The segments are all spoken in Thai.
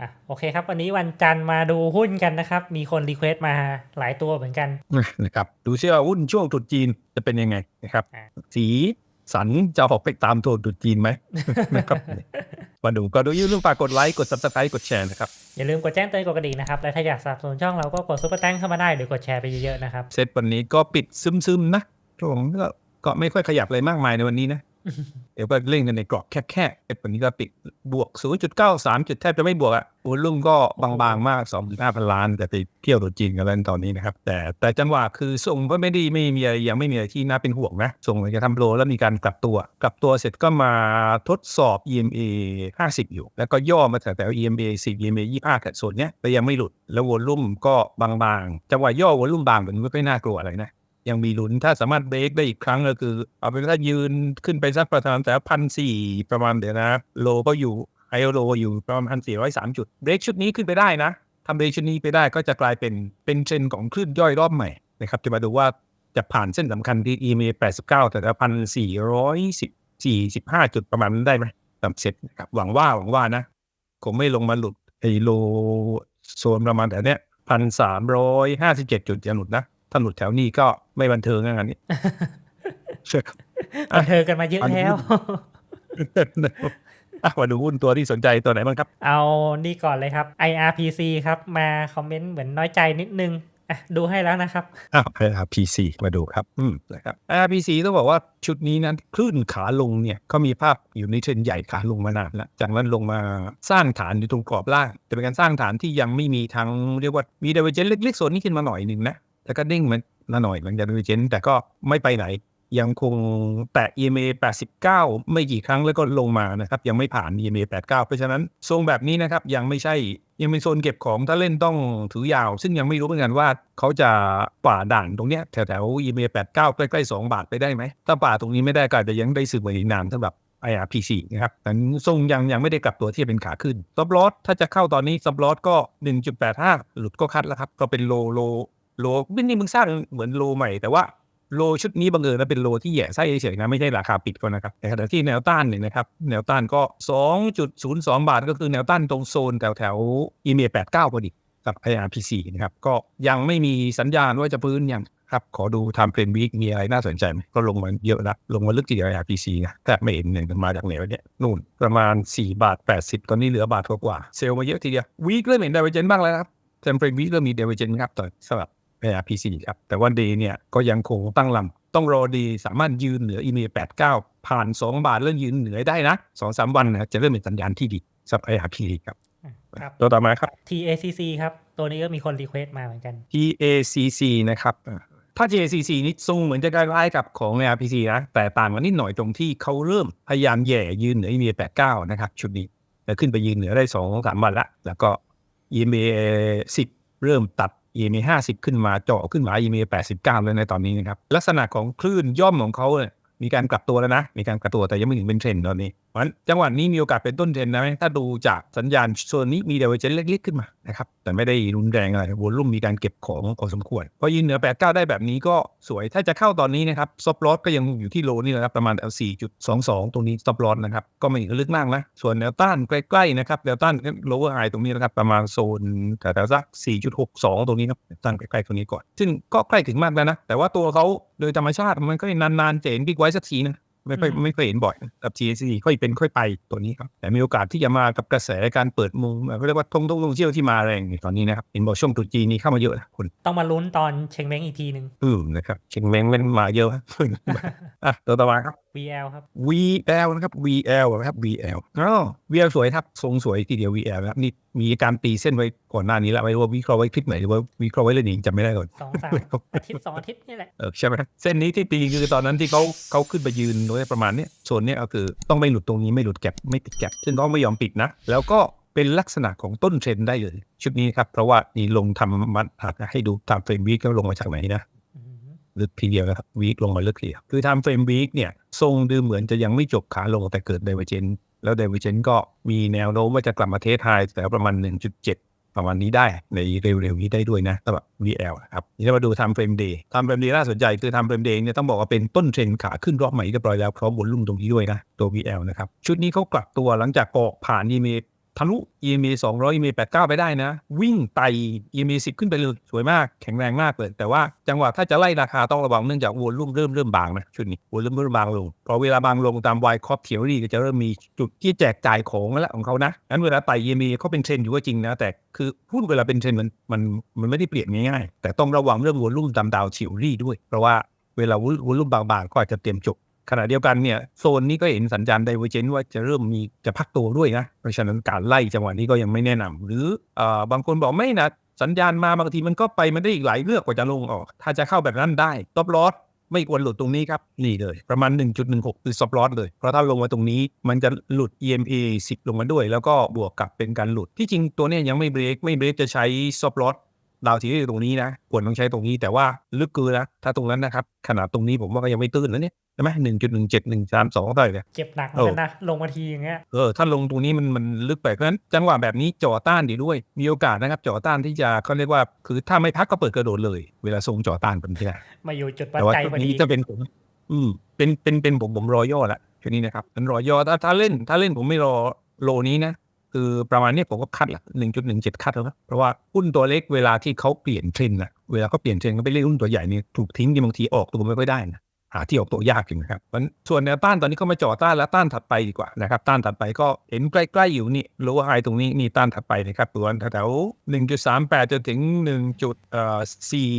อะโอเคครับ วันนี้วันจันทร์มาดูหุ้นกันนะครับ มีคนรีเควสต์มาหลายตัวเหมือนกันนะครับดูเชื่อว่าหุ้นช่วงตรุษจีนจะเป็นยังไงนะครับอ่าสีสันจะออกไปตามตัวตรุษจีนไหมนะครับมาดูก็ดูอย่าลืมฝากกดไลค์กด subscribe กดแชร์นะครับ อย่าลืมกดแจ้งเตือนกดกระดิ่งนะครับ และถ้าอยากสนับสนุนช่องเราก็กดซุปเปอร์แตงเข้ามาได้หรือกดแชร์ไปเยอะๆนะครับเซตวันนี้ก็ปิดซึมๆนะผมก็ก็ไม่ค่อยขยับอะไรมากมายในวันนี้นะ เดี๋ยวก็เล่นกันในกรอบแคบๆเซตวันนี้ก็ปิดบวก 0.93 จุดแทบจะไม่บวกอะโอ้ลุ่มก็บางๆมาก 2.5 พันล้าน แต่ไปเที่ยวตัวจีนกันแล้วตอนนี้นะครับ แต่แต่จังหวะคือส่งก็ไม่ได้ไม่มีอะไรยังไม่มีอะไรที่น่าเป็นห่วงนะ ส่งจะทำโลแล้วมีการกลับตัว กลับตัวเสร็จก็มาทดสอบ EMA 50 อยู่ แล้วก็ย่อมาแถวๆ EMA 10 EMA 25แต่ส่วนเนี้ยแต่ยังไม่หลุดแล้ววอลุ่มก็บางๆ จังหวะย่อวอลุ่มบางเหมือนไม่ค่อยน่ากลัวอะไรนะ ยังมีลุ้นถ้าสามารถเบรกได้อีกครั้งก็คือ เอาเป็นว่าถ้ายืนขึ้นไปสักประมาณแต่พันสี่ประมาณเดี๋ยวนะ โลก็อยู่ไอโลอยู่ประมาณพันสี่ร้อยสามจุดเบรกชุดนี้ขึ้นไปได้นะทำเบรกชุดนี้ไปได้ก็จะกลายเป็นเป็นเทรนของคลื่นย่อยรอบใหม่นะครับจะมาดูว่าจะผ่านเส้นสำคัญที่ EMA 89 แต่ละพันสี่ร้อยสิบสี่สิบห้าจุดประมาณนั้นได้ไหมตามเซ็ตนะครับหวังว่าหวังว่านะคงไม่ลงมาหลุดไอโลโซนประมาณแถวเนี้ยพันสามร้อยห้าสิบเจ็ดจุดจะหลุดนะ ถ้าหลุดแถวนี้ก็ไม่บันเทิงงานนี้เชื่อครับบันเทิงกันมาเยอะแล้วอะมาดูหุ้นตัวที่สนใจตัวไหนบ้างครับ เอานี่ก่อนเลยครับ IRPC ครับ มาคอมเมนต์เหมือนน้อยใจนิดนึงอะดูให้แล้วนะครับอ้าว IRPC มาดูครับ อืมนะครับ IRPC ต้องบอกว่าชุดนี้นั้นคลื่นขาลงเนี่ยเขามีภาพอยู่ในเทรนด์ใหญ่ขาลงมานานแล้ว จากนั้นลงมาสร้างฐานอยู่ตรงกรอบล่าง แต่เป็นการสร้างฐานที่ยังไม่มีทั้งเรียกว่ามีเดเวเจนเล็กๆโซนนี้ขึ้นมาหน่อยหนึ่งนะ แล้วก็ดิ่งมันมาหน่อยหลังจากดเวเจนแต่ก็ไม่ไปไหน ยังคงแตะ EMA 89 ไม่กี่ครั้งแล้วก็ลงมานะครับยังไม่ผ่าน EMA 89 เพราะฉะนั้นทรงแบบนี้นะครับยังไม่ใช่ยังเป็นโซนเก็บของถ้าเล่นต้องถือยาว ซึ่งยังไม่รู้เหมือนกันว่าเขาจะป่าด่านตรงเนี้ยแถวแถว EMA 89 ใกล้ๆ 2 บาทไปได้ไหมถ้าป่าตรงนี้ไม่ได้ก็อาจจะยังได้สึกไว้อีกนานสำหรับ IRPC นะครับแต่ทรงยังยังไม่ได้กลับตัวที่เป็นขาขึ้นซับลอสถ้าจะเข้าตอนนี้ซับลอสก็ 1.85 หลุดก็คัดแล้วครับ ก็เป็นโลโล โลนี่นี่มึงสร้างเหมือนโลใหม่แต่ว่าโลชุดนี้บังเอิญนะเป็นโลที่แย่ไส้เฉยๆนะไม่ใช่ราคาปิดก็นะครับแต่ขณะที่แนวต้านเนี่ยนะครับแนวต้านก็ 2.02 บาทก็คือแนวต้านตรงโซนแถวแถวๆ EMA 89พอดีกับ IRPC นะครับก็ยังไม่มีสัญญาณว่าจะพื้นยังครับขอดู time frame week มีอะไรน่าสนใจไหมก็ลงมาเยอะนะลงมาลึกทีเดียว IRPC นะแต่ไม่เห็นเนี่ยมาจากไหนวะเนี่ยนู่นประมาณ 4 บาท 80 ตอนนี้เหลือบาทกว่าเซลล์มาเยอะทีเดียว week เริ่มเห็น divergence บ้างแล้วครับ time frame week เริ่มมี divergence ครับต่อสำหรับ ARPC ครับ แต่ว่าดีเนี่ยก็ยังคงตั้งลำต้องรอดีสามารถยืนเหนือ EMA 89 ผ่าน 2 บาทแล้วยืนเหนือได้นะ 2-3 วันนะจะเริ่มเป็นสัญญาณที่ดีสำหรับ ARPC ครับครับตัวต่อมาครับ TACC ครับ ตัวนี้ก็มีคนรีเควสต์มาเหมือนกัน TACC นะครับอ่าถ้า TACC นี่ทรงเหมือนจะใกล้ๆกับของ ARPC นะ แต่ต่างกันนิดหน่อยตรงที่เขาเริ่มพยายามแหย่ยืนเหนือ EMA 89 นะครับ ชุดนี้แต่ขึ้นไปยืนเหนือได้2-3วันละแล้วก็ EMA 10 เริ่มตัด EMA 50 ขึ้นมาเจาะขึ้นมา EMA 89แล้วในตอนนี้นะครับ ลักษณะของคลื่นย่อมของเขาเนี่ยมีการกลับตัวแล้วนะ มีการกลับตัวแต่ยังไม่ถึงเป็นเทรนด์ตอนนี้เพราะฉะนั้นจังหวะนี้มีโอกาสเป็นต้นเทรนด์นะถ้าดูจากสัญญาณโซนนี้มีเดเวเจนเล็กๆขึ้นมานะครับแต่ไม่ได้รุนแรงอะไรวอลุ่มมีการเก็บของพอสมควรพอยืนเหนือ 89 ได้แบบนี้ก็สวยถ้าจะเข้าตอนนี้นะครับซอฟลอสก็ยังอยู่ที่โลนี่นะครับประมาณ 4.22 ตรงนี้ซอฟลอสนะครับก็ไม่ลึกมากนะส่วนแนวต้านใกล้ๆนะครับแนวต้าน lower high ตรงนี้นะครับประมาณโซนแถวๆสัก 4.62 ตรงนี้ครับแนวต้านใกล้ๆตรงนี้ก่อน ซึ่งก็ใกล้ถึงมากแล้วนะแต่ว่าตัวเขาโดยธรรมชาติมันก็นานๆเห็นบิ๊กไว้สักทีนะ ไม่ค่อยอืมไม่เคยเห็นบ่อยกับ GAC ค่อยเป็นค่อยไปตัวนี้ครับ แต่มีโอกาสที่จะมากับกระแสการเปิดมุมเขาเรียกว่าทงทงทงเชี่ยวที่มาแรงในตอนนี้นะครับเห็นบอกช่วงตรุษจีนนี้เข้ามาเยอะนะคุณต้องมาลุ้นตอนเชงเม้งอีกทีหนึ่งอืมนะครับเชียงแมงมันมาเยอะครับอะตัวต่อมาครับ VL ครับ VL นะครับ VL นะครับ VL อ๋อ VL สวยครับ ทรงสวยทีเดียว VL นะครับนี่มีการตีเส้นไว้ก่อนหน้านี้แล้วไม่รู้ว่าวิเคราะห์ไว้คลิปไหนหรือว่าวิเคราะห์ไว้เรื่องนี้จำไม่ได้ก่อนสองสามอาทิตย์สองอาทิตย์นี่แหละเออใช่ไหมเส้นนี้ที่ตีคือตอนนั้นที่เขาเขาขึ้นไปยืนโดยประมาณเนี้ยโซนเนี้ยก็คือต้องไม่หลุดตรงนี้ไม่หลุดแก็บไม่ติดแก็บซึ่งเขาไม่ยอมปิดนะ แล้วก็เป็นลักษณะของต้นเทรนด์ได้เลยชุดนี้ครับเพราะว่านี่ลงทำมันอาจจะให้ดูตามเฟรมวีคแล้วลงมาจากไหนนะอืม ลึกทีเดียวนะครับวีคลงมาลึกทีเดียวคือทำเฟรมวีคเนี่ยทรงดูเหมือนจะยังไม่จบขาลงแต่เกิด d i v e r g e n c e แล้ว d i v e r g e n c e ก็มีแนวโน้มว่าจะกลับมาเทสไฮแต่ประมาณ 1.7 ประมาณนี้ได้ในเร็วๆนี้ได้ด้วยนะสำหรับ VL นะครับนี่เรามาดูทำเฟรมเดย์ทำเฟรมเดย์น่าสนใจคือทำเฟรมเดย์เนี่ยต้องบอกว่าเป็นต้นเทรนขาขึ้นรอบใหม่เรียบร้อยแล้วพร้อมบนลุ่มตรงนี้ด้วยนะตัว VL นะครับชุดนี้เขากลับตัวหลังจากออกผ่าน EMA ทะลุ EMA 200 EMA 89 ไปได้นะ วิ่งไต่ EMA 10 ขึ้นไปเลย สวยมากแข็งแรงมากเลย แต่ว่าจังหวะถ้าจะไล่ราคาต้องระวังเนื่องจากวอลลุ่มเริ่มเริ่มบางนะชุดนี้วอลลุ่มเริ่มบางลง พอเวลาบางลงตามไวคอปเทียรี่ก็จะเริ่มมีจุดที่แจกจ่ายของแล้วของเขานะงั้นเวลาไต่ EMA เขาเป็นเทรนอยู่ก็จริงนะ แต่คือหุ้นเวลาเป็นเทรนมันมันมันไม่ได้เปลี่ยนง่ายๆแต่ต้องระวังเรื่องวอลลุ่มตามดาวเทียรี่ด้วย เพราะว่าเวลาวอลลุ่มบางๆก็อาจจะเตรียมจบ ขณะเดียวกันเนี่ยโซนนี้ก็เห็นสัญญาณไดเวอร์เจนว่าจะเริ่มมีจะพักตัวด้วยนะ เพราะฉะนั้นการไล่จังหวะนี้ก็ยังไม่แนะนำหรือเอ่อบางคนบอกไม่นะสัญญาณมาบางทีมันก็ไปมันได้อีกหลายเลือกกว่าจะลงออก ถ้าจะเข้าแบบนั้นได้ตบลอสไม่ควรหลุดตรงนี้ครับ นี่เลย ประมาณ 1.16คือ stop loss เลย เพราะถ้าลงมาตรงนี้มันจะหลุด EMA 10 ลงมาด้วย แล้วก็บวกกับเป็นการหลุด ที่จริงตัวนี้ยังไม่เบรกไม่เบรกจะใช้ stop loss ดาวที่ตรงนี้นะ ควรต้องใช้ตรงนี้แต่ว่าลึกเกินนะถ้าตรงนั้นนะครับ ขนาดตรงนี้ผมว่าก็ยังไม่ตื้นแล้วเนี่ย ช่ไหมหนึ่งจุดหนึ่งเจ็ดหนึ่งสามสองเท่าไหร่เนี่ยเจ็บหนักเหมือนกันนะ ลงมาทีอย่างเงี้ย เออ ถ้าลงตรงนี้มันมันลึกไป เพราะฉะนั้นจังหวะแบบนี้จ่อต้านดีด้วย มีโอกาสนะครับ จ่อต้านที่จะเขาเรียกว่า คือถ้าไม่พักก็เปิดกระโดดเลย เวลาทรงจ่อต้านเป็นที่ไหนมาอยู่จุดวัดแต่ว่าใจชุดพอดีนี้จะเป็นผมอืมเป็นเป็นเป็นผมผมรอย่อละชุดนี้นะครับมันรอย่อถ้าถ้าเล่น ถ้าเล่นผมไม่รอโลนี้นะคือประมาณเนี้ยผมก็คัดละหนึ่งจุดหนึ่งเจ็ดคัดแล้วนะเพราะว่าหุ้นตัวเล็กเวลาที่เขาเปลี่ยนเทรนด์นะเวลาเขาเปลี่ยนเทรนด์ก็ไปเล่นหุ้นตัวใหญ่นี่ถูกทิ้งที่บางทีออกตัวไม่ค่อยได้นะ หาที่ออกตัวยากอยู่นะครับส่วนแนวต้านตอนนี้ก็มาจ่อต้านแล้วต้านถัดไปดีกว่านะครับต้านถัดไปก็เห็นใกล้ๆอยู่นี่โลไฮตรงนี้นี่ต้านถัดไปนะครับตัวแถวหนึ่งจุดสามแปดจนถึงหนึ่งจุดเอ่อสี่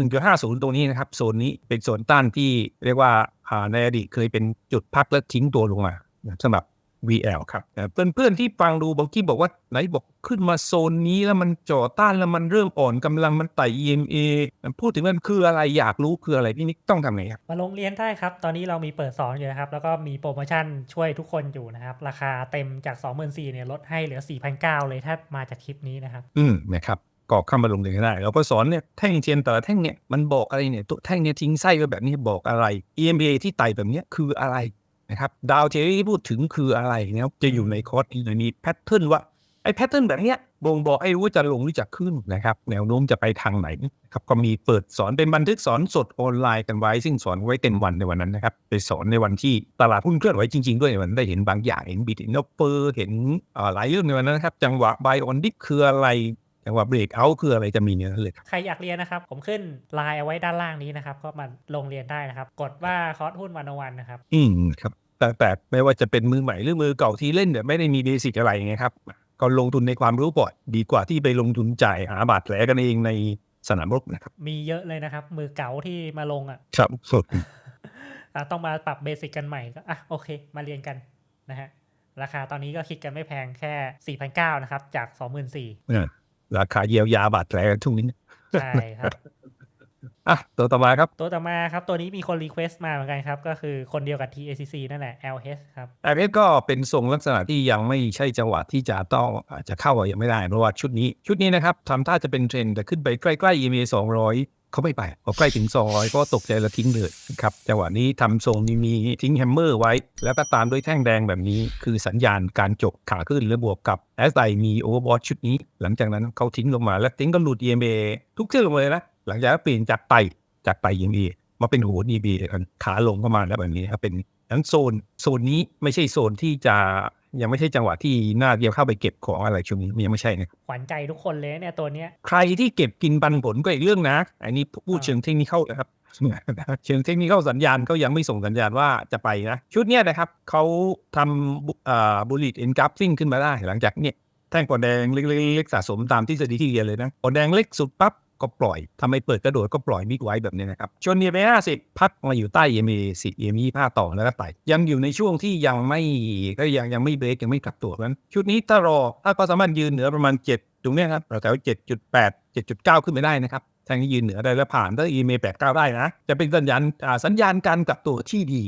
1.50ตรงนี้นะครับโซนนี้เป็นโซนต้านที่เรียกว่าอ่าในอดีตเคยเป็นจุดพักและทิ้งตัวลงมาสำหรับ VL ครับเพื่อนเพื่อนๆที่ฟังดูบางที่บอกว่าไหนบอกขึ้นมาโซนนี้แล้วมันจ่อต้านแล้วมันเริ่มอ่อนกำลังมันไต่ EMA พูดถึงมันคืออะไรอยากรู้คืออะไรพี่นิกต้องทำไงครับ มาลงเรียนได้ครับ ตอนนี้เรามีเปิดสอนอยู่นะครับ แล้วก็มีโปรโมชั่นช่วยทุกคนอยู่นะครับ ราคาเต็มจาก 24,000เนี่ยลดให้เหลือ 4,900 เลยถ้ามาจากคลิปนี้นะครับ อืมนะครับก็เข้ามาลงเรียนก็ได้เราก็สอนเนี่ยแท่งเทียนแต่ละแท่งเนี่ยมันบอกอะไรเนี่ยตัวแท่งเนี่ยทิ้งไส้ไว้แบบนี้บอกอะไร EMA ที่ไต่แบบเนี้ยคืออะไร นะครับดาวเทอรี่ที่พูดถึงคืออะไรนะครับจะอยู่ในคอร์สนี้เลยมีแพทเทิร์นว่าไอ้แพทเทิร์นแบบเนี้ยบ่งบอกให้รู้ว่าจะลงหรือจะขึ้นนะครับ แนวโน้มจะไปทางไหนนะครับก็มีเปิดสอนเป็นบันทึกสอนสดออนไลน์กันไว้ ซึ่งสอนไว้เต็มวันในวันนั้นนะครับไปสอนในวันที่ตลาดหุ้นเคลื่อนไหวจริงๆ ด้วยในวันนั้นได้เห็นบางอย่างเห็นบิตเห็นเปอร์เห็นอ่าหลายเรื่องในวันนั้นนะครับ จังหวะบายออนดิฟคืออะไรจังหวะเบรกเอาคืออะไรจะมีเนี่ยเลยครับใครอยากเรียนนะครับ ผมขึ้นไลน์เอาไว้ด้านล่างนี้นะครับ ก็มาลงเรียนได้นะครับ กดว่าคอร์สหุ้นวันวันนะครับ อืมครับ แต่แต่ไม่ว่าจะเป็นมือใหม่หรือมือเก่าที่เล่นเนี่ยไม่ได้มีเบสิกอะไรไงครับก็ลงทุนในความรู้ก่อนดีกว่าที่ไปลงทุนจ่ายหาบาดแผลกันเองในสนามรบนะครับ มีเยอะเลยนะครับ มือเก๋าที่มาลงอะครับสดอะต้องมาปรับเบสิกกันใหม่ก็อะโอเค มาเรียนกันนะฮะราคาตอนนี้ก็คิดกันไม่แพงแค่4,900นะครับ จาก24,000เนี่ยราคาเยียวยาบาดแผลกันช่วงนี้ใช่ครับ อะตัวต่อมาครับ ตัวต่อมาครับ ตัวนี้มีคนรีเควสต์มาเหมือนกันครับ ก็คือคนเดียวกับ TACC นั่นแหละ LH ครับไอเพก็เป็นทรงลักษณะที่ยังไม่ใช่จังหวะที่จะต้องอาจจะเข้าอะยังไม่ได้เพราะว่าชุดนี้ ชุดนี้นะครับทำท่าจะเป็นเทรนด์แต่ขึ้นไปใกล้ๆ EMA 200 เขาไม่ไปพอใกล้ถึง 200 ก็ตกใจแล้วทิ้งเลยครับจังหวะนี้ทำทรงนี้มีทิ้งแฮมเมอร์ไว้ แล้วก็ตามด้วยแท่งแดงแบบนี้ คือสัญญาณการจบขาขึ้นและบวกกับแอสไ i มีโอเวอร์บอทชุดนี้ หลังจากนั้นเขาทิ้งลงมาแล้วทิ้งก็หลุด EMA ทุกเชือกลงมาเลยนะ หลังจากนั้นเปลี่ยนจากไต่จากไต่ EMA มาเป็นโหน EMA กันขาลงเข้ามาแล้วแบบนี้ครับเป็นนั้นโซนโซนนี้ไม่ใช่โซนที่จะยังไม่ใช่จังหวะที่น่าเดียวเข้าไปเก็บของอะไรช่วงนี้ยังไม่ใช่นะครับขวัญใจทุกคนเลยเนี่ยตัวเนี้ยใครที่เก็บกินปันผลก็อีกเรื่องนะ อันนี้พูดอ่าเชิงเทคนิคเข้านะครับเชิงเทคนิคเข้าสัญญาณก็ยังไม่ส่งสัญญาณว่าจะไปนะ ชุดเนี้ยนะครับเขาทำอ่าบุลิตเอ็นกราฟซิ่งขึ้นมาได้หลังจากเนี่ยแท่งปอแดงเล็กๆสะสมตามทฤษฎีที่เรียนเลยนะปอแดงเล็กสุดปั๊บ ก็ปล่อยทำไมเปิดกระโดดก็ปล่อยมิกไว้แบบนี้นะครับชนเนียไปห้าสิบพักมาอยู่ใต้เอเมสิเอมีผ้าต่อแล้วก็ไต่ยังอยู่ในช่วงที่ยังไม่ก็ยังยังไม่เบรกยังไม่กลับตัวนั้นชุดนี้ถ้ารอถ้าก็สามารถยืนเหนือประมาณ 7 ตรงนี้ครับแถวๆ7.8 7.9ขึ้นไปได้นะครับแทงนี้ยืนเหนือได้แล้วผ่านถ้าเอเม89ได้นะ จะเป็นสัญญาณสัญญาณการกลับตัวที่ดี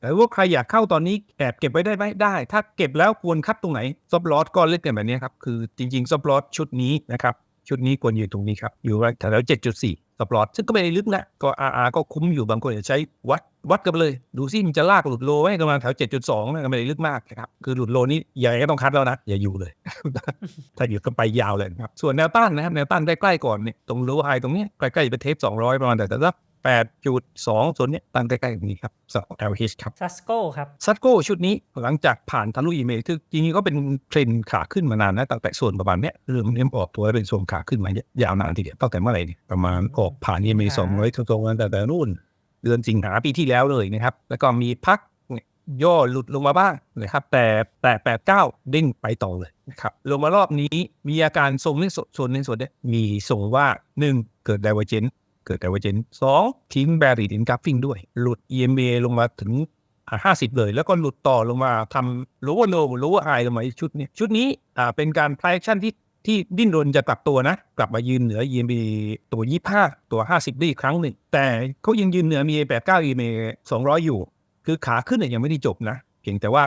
แต่ว่าใครอยากเข้าตอนนี้แอบเก็บไว้ได้ไหมได้ ถ้าเก็บแล้วควรคัดตรงไหนซับลอสก็เล่นกันแบบนี้ครับ คือจริงๆซับลอสชุดนี้นะครับ ชุดนี้ควรอยู่ตรงนี้ครับ อยู่แถวเจ็ดจุดสี่สปอร์ตซึ่งก็ไม่ได้ลึกนะ ก็อาร์ก็คุ้มอยู่บางคนจะใช้วัดวัดกันไปเลย ดูซิมันจะลากหลุดโลไว้ประมาณแถวเจ็ดจุดสองนะก็ไม่ได้ลึกมากนะครับ คือหลุดโลนี้ยังไงก็ต้องคัดแล้วนะ อย่าอยู่เลย ถ้าอยู่ก็ไปยาวเลยครับ ส่วนแนวต้านนะครับแนวต้านใกล้ๆก่อนเนี่ยตรงโลไฮตรงเนี้ยใกล้ๆเป็นเทปสองร้อยประมาณแต่ถ้า 8.2โซนเนี้ยตั้งใกล้ๆแบบนี้ครับสำหรับ LH ครับซัสโกครับซัตโก้ชุดนี้หลังจากผ่านทะลุอีเมลคือจริงๆก็เป็นเทรนด์ขาขึ้นมานานนะตั้งแต่ส่วนประมาณเนี้ยเริ่มเริ่มออกตัวเป็นส่วนขาขึ้นมายาวนานทีเดียวตั้งแต่เมื่อไหร่เนี่ยประมาณออกผ่านอีเมลสองร้อยตรงๆตั้งแต่นู่นเดือนสิงหาปีที่แล้วเลยนะครับ แล้วก็มีพักเนี่ยย่อหลุดลงมาบ้างนะครับ แต่แต่แปดเก้าเด้งไปต่อเลยนะครับลงมารอบนี้มีอาการทรงในส่วนในส่วนเนี้ยมีส่งว่าหนึ่งเกิดไดเวอร์เจน เกิดไดเวอร์เจนสองทิ้งแบริดินกราฟิงด้วย หลุด EMA ลงมาถึงห้าสิบเลย แล้วก็หลุดต่อลงมาทำ lower low lower high ลงมาชุดนี้ ชุดนี้อ่าเป็นการ price action ที่ที่ดิ้นรนจะกลับตัวนะ กลับมายืนเหนือ EMA ตัว 25 ตัว 50 ได้อีกครั้งหนึ่ง แต่เขายังยืนเหนือ MA 89 EMA 200 อยู่ คือขาขึ้นเนี่ยยังไม่ได้จบนะ เพียงแต่ว่า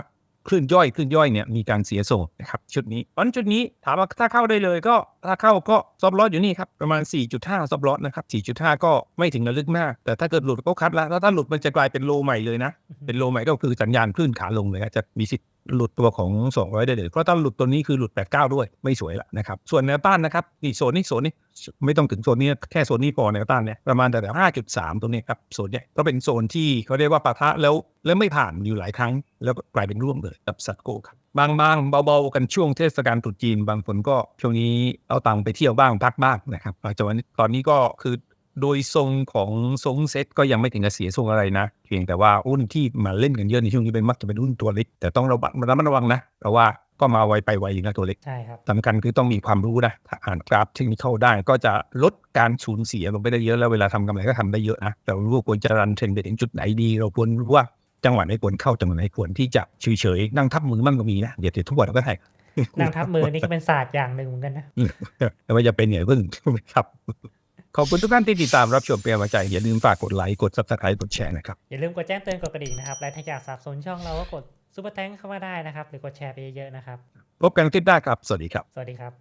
คลื่นย่อยคลื่นย่อยเนี่ยมีการเสียส่งนะครับชุดนี้เพราะฉะนั้นชุดนี้ถามว่าถ้าเข้าได้เลยก็ถ้าเข้าก็ซอฟลอสอยู่นี่ครับประมาณ 4.5ซอฟลอสนะครับ 4.5 ก็ไม่ถึงกับลึกมาก แต่ถ้าเกิดหลุดก็คัดแล้วแล้วถ้าหลุดมันจะกลายเป็นโลใหม่เลยนะ เป็นโลใหม่ก็คือสัญญาณคลื่นขาลงเลยอาจจะมีสิทธิ์ หลุดตัวของ 200ได้เลยเพราะถ้าหลุดตัวนี้คือหลุด 89 ด้วยไม่สวยละนะครับ ส่วนแนวต้านนะครับนี่โซนนี้โซนนี้ไม่ต้องถึงโซนนี้แค่โซนนี้พอแนวต้านเนี่ยประมาณแต่5.3ตรงนี้ครับโซนเนี้ยก็เป็นโซนที่เขาเรียกว่าปะทะแล้วแล้วไม่ผ่านอยู่หลายครั้ง แล้วกลายเป็นร่วงเลยกับสัตโกครับบางบางๆเบาๆ กันช่วงเทศกาลตรุษจีน บางคนก็ช่วงนี้เอาตังค์ไปเที่ยวบ้างพักบ้างนะครับหลังจากวันนี้ตอนนี้ก็คือ โดยทรงของทรงเซ็ตก็ยังไม่ถึงกับเสียทรงอะไรนะ เพียงแต่ว่าหุ้นที่มาเล่นกันเยอะในช่วงนี้เป็นมักจะเป็นหุ้นตัวเล็ก แต่ต้องระวังระมัดระวังนะเพราะว่าก็มาไวไปไวอย่างนะตัวเล็กใช่ครับสำคัญคือต้องมีความรู้นะถ้าอ่านกราฟเทคนิคเข้าได้ ก็จะลดการสูญเสียลงไปได้เยอะแล้วเวลาทำกำไรก็ทำได้เยอะนะแต่รู้ว่าควรจะรันเทรนไปถึงจุดไหนดี เราควรรู้ว่าจังหวะไหนควรเข้าจังหวะไหนควรที่จะเฉยๆนั่งทับมือมั่งก็มีนะเดี๋ยวเดี๋ยวทุกวันเราก็ได้นั่งทับมือนี่ก็เป็นศาสตร์อย่างหนึ่งเหมือนกันนะแต่ว่าจะเป็นอย่างพึ่งครับ ขอบคุณทุกท่านที่ติดตามรับชมเป็นกำลังใจอย่าลืมฝากกดไลค์กด subscribe กดแชร์นะครับ อย่าลืมกดแจ้งเตือนกดกระดิ่งนะครับ และถ้าอยากสนับสนุนช่องเราก็กดซุปเปอร์แตงเข้ามาได้นะครับ หรือกดแชร์ไปเยอะๆนะครับ พบกันคลิปหน้าครับ สวัสดีครับ สวัสดีครับ